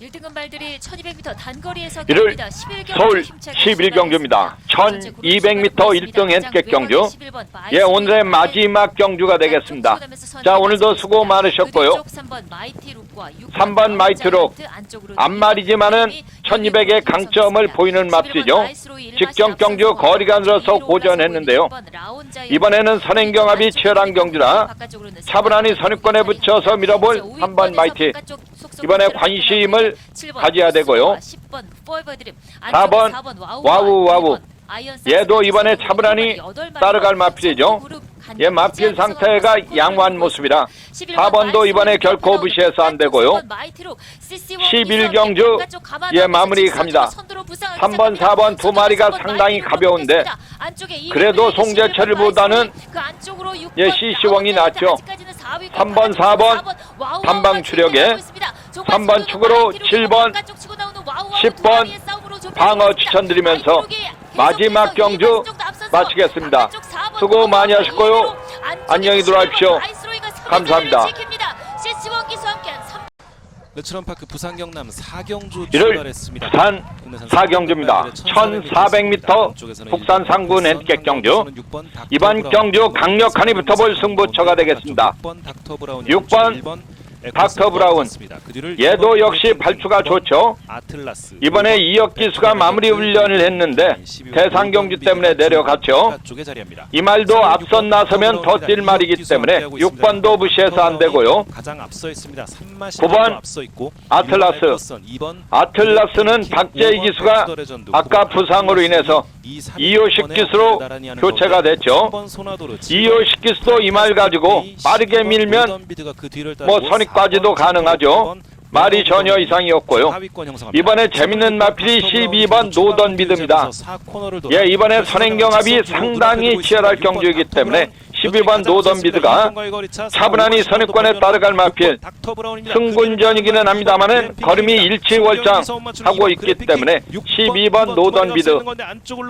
1등급 말들이 1200m 단거리에서 경기다. 11경주 서울 힘차게 11경주입니다. 출발했습니다. 1200m 1등 핸디캡 경주. 예, 오늘의 마지막 경주가 되겠습니다. 자, 오늘도 수고 많으셨고요. 3번 마이트룩. 앞말이지만은 1200의 강점을 보이는 맙시죠. 직전 경주 거리가 늘어서 고전했는데요. 이번에는 선행경합이 치열한 경주라 차분하니 선입권에 붙여서 밀어볼 3번 마이티. 이번에 관심을 가져야 되고요. 4번 와우 와우. 얘도 이번에 차분하니 따라갈 마필이죠. 얘 마필 상태가 양호한 모습이라 4번도 이번에 결코 무시해서 안 되고요. 11경주 예, 마무리 갑니다. 3번, 4번 두 마리가 상당히 가벼운데 그래도 송재철보다는 예, CC왕이 낫죠. 3번, 4번 단방 추력에 3번 축으로 7번, 10번 방어 추천드리면서 마지막 경주 마치겠습니다. 수고 많이 하셨고요. 안녕히 들어가십시오. 감사합니다. 레츠런파크 부산 경남 4경주 일요일 출발했습니다. 부산 4경주입니다. 1400m 북산 상군 핸디캡 경주. 이번 경주 강력하니 붙어볼 승부처가 되겠습니다. 6번 닥터 브라운, 6번 1번 닥터 브라운. 그 뒤를 얘도 2번 역시 발주가 좋죠. 이번에 이혁 기수가 마무리 훈련을 했는데 대상 경주 때문에 내려갔죠. 이 말도 앞선 나서면 더 뛸 말이기 때문에 6번도 무시해서 안 되고요. 가장 앞서 있습니다. 3마 9번 앞서 있고 아틀라스. 2번 아틀라스는 박재희 기수가 아까 부상으로 인해서 이호식 기수로 교체가 됐죠. 이호식 기수도 이 말 가지고 빠르게 밀면 뭐 선입 까지도 가능하죠. 말이 전혀 이상이었고요. 이번에 재밌는 마필이 12번 노던 미드입니다. 예, 이번에 선행경합이 상당히 치열할 경주이기 때문에 12번 노던 미드가 차분하니 선입권에 따라갈 마필 승군전이기는 합니다만은 걸음이 일치월장 하고 있기 때문에 12번 노던 미드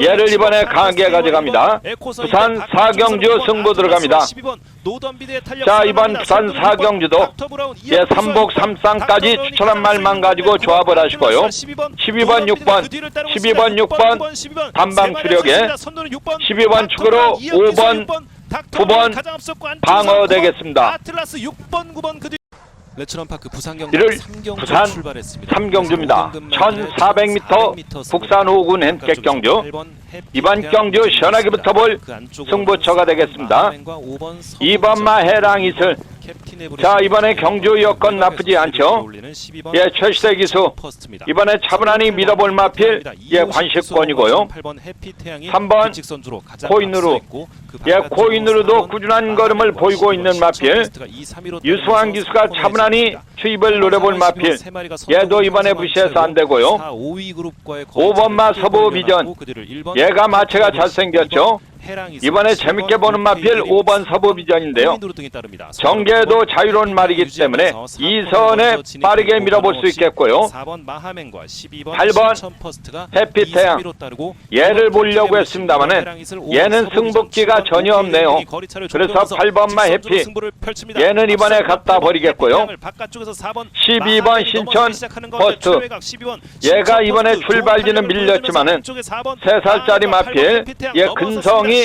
얘를 이번에 강하게 가져갑니다. 부산 사경주 승부 들어갑니다. 자 이번 부산 사경주도 예, 삼복 삼쌍까지 추천한 말만 가지고 조합을 하시고요. 12번 6번 12번 6번 단방 추력에 12번. 축으로 5번 9번. 방어 되겠습니다. 아틀라스 6번 9번 그 뒤. 레츠런파크 부산 경남 일요일 3경주 부산 출발했습니다. 3경주입니다. 1400m 북산 5군 핸디캡 경주 이번 경주 시원하게 붙어볼 승부처가 되겠습니다. 2번마 해랑 이슬 자 이번에 경주 여건 나쁘지 않죠. 예 최시대 기수. 이번에 차분하니 밀어볼 마필. 예 관식권이고요. 3번 코인으로. 예 코인으로도 꾸준한 걸음을 보이고 있는 마필. 유수환 기수가 차분하니 추입을 노려볼 마필. 얘도 이번에 무시해서 안 되고요. 5번 마 서부 비전. 얘가 마체가 잘생겼죠. 이번에 재밌게 보는 마필 5번 서부 비전인데요. 전개도 자유로운 말이기 때문에 이 선에 빠르게 밀어볼 수 있겠고요. 8번 해피태양 얘를 보려고 했습니다만은 얘는 승복기가 전혀 없네요. 그래서 8번마 해피 얘는 이번에 갖다 버리겠고요. 12번 신천 버스트 얘가 이번에 출발지는 밀렸지만은 3살짜리 마필 얘 근성이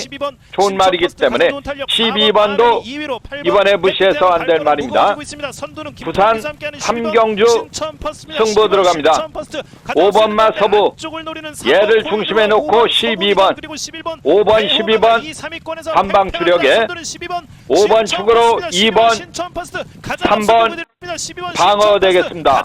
좋은 말이기 때문에 12번도 이번에 무시해서 안 될 말입니다. 부산 삼경주 승부 들어갑니다. 5번마 서부 얘를 중심에 놓고 12번 5번 12번 한방 추력에 5번 축으로 2번 3번 방어 되겠습니다.